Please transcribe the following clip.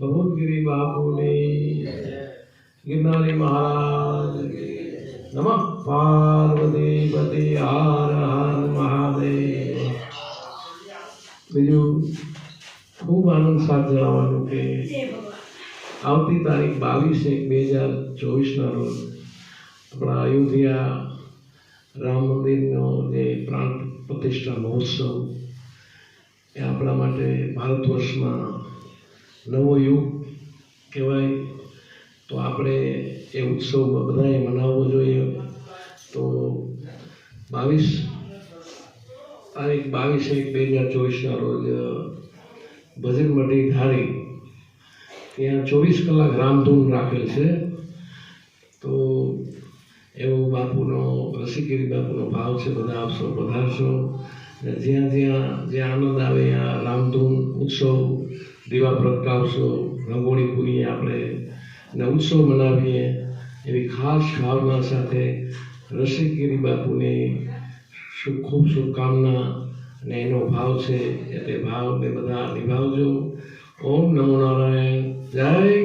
ભગવદગીરી બાપુની ગિરનારી મહારાજ નમઃ. પાર્વતી પતિ હર હર મહાદેવ. બીજું ખૂબ આનંદ સાથે જણાવવાનું કે આવતી તારીખ બાવીસ એક બે હજાર ચોવીસના રોજ આપણા અયોધ્યા રામ મંદિરનો જે પ્રાણ પ્રતિષ્ઠા મહોત્સવ એ આપણા માટે ભારત વર્ષમાં નવો યુગ કહેવાય, તો આપણે એ ઉત્સવ બધાએ મનાવવો જોઈએ. તો બાવીસ તારીખ બાવીસ એક બે હજાર ચોવીસના રોજ ભજન મઢી ધારી ત્યાં ચોવીસ કલાક રામધૂન રાખેલ છે. તો એવો બાપુનો રસિકગીરી બાપુનો ભાવ છે, બધા આપશો, પધારશો. જ્યાં જ્યાં જ્યાં આનંદ આવે ત્યાં રામધૂન ઉત્સવ દીવા પ્રગટાવશો, રંગોળી પૂરીએ આપણે, અને ઉત્સવ મનાવીએ એવી ખાસ ભાવના સાથે રસિકગીરી બાપુની ખૂબ શુભકામના અને એનો ભાવ છે, એ તે ભાવને બધા નિભાવજો. ઓમ નમો નારાયણ. જય